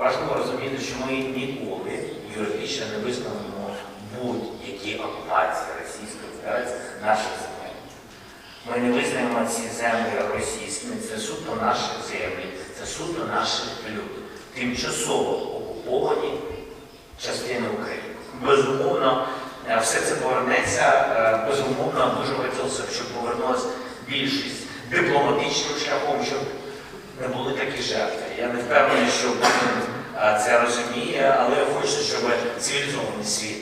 важливо розуміти, що ми ніколи юридично не визнаємо будь-які окупації Російської Федерації наших земель. Ми не визнаємо ці землі російськими, це суто наші землі, це суто наші люди. Тимчасово окуповані частини України. Безумовно, е, все це повернеться. е, Безумовно, дуже хотілося б, щоб повернулася більшість дипломатичним шляхом, щоб не були такі жертви. Я не впевнений, що Путін це розуміє, але хочеться, щоб цивілізований світ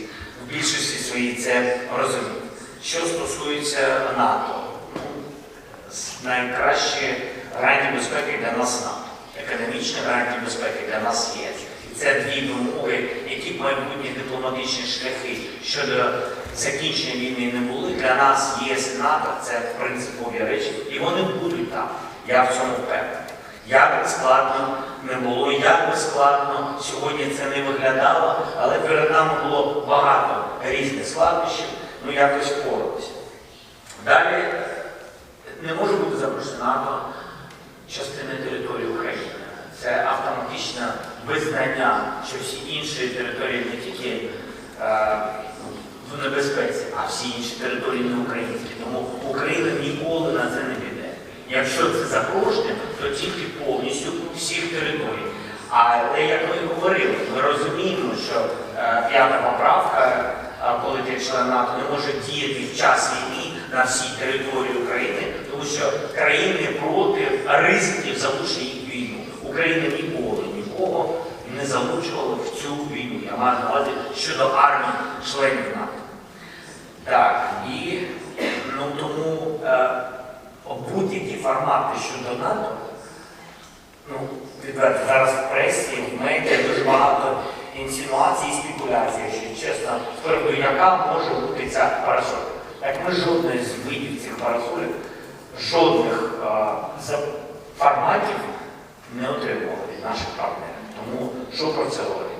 в більшості своїй це розумів. Що стосується НАТО, ну, найкращі гарантії безпеки для нас НАТО. Економічні гарантії безпеки для нас є. І це дві вимоги, які майбутні дипломатичні шляхи щодо закінчення війни не були. Для нас і НАТО це принципові речі, і вони будуть там. Я в цьому впевнений. Як складно не було, як би складно сьогодні це не виглядало, але перед нами було багато різних складнощів, ну якось впоралися. Далі не може бути запрошено НАТО частини території України. Це автоматичне визнання, що всі інші території не тільки е, в небезпеці, а всі інші території не українські. Тому Україна ніколи на це не піде. Якщо це запрошення, то тільки повністю всіх територій. Але як ми говорили, ми розуміємо, що е, п'ята поправка, е, коли ти член НАТО, не може діяти в час війни на всій території України, тому що країни проти ризиків залучення їх війну. Україна ніколи нікого не залучувала в цю війну. Я маю на увазі щодо армії членів НАТО. Так, і ну тому е, будь-які формати щодо НАТО, ну, відверто, зараз в пресі, в медіа дуже багато інсинуацій і спекуляцій, якщо чесно, приводу, яка може бути ця парасолька. Так ми жодної з видів цих парасолів, жодних за- форматів не отримували від наших партнерів. Тому що про це говорить?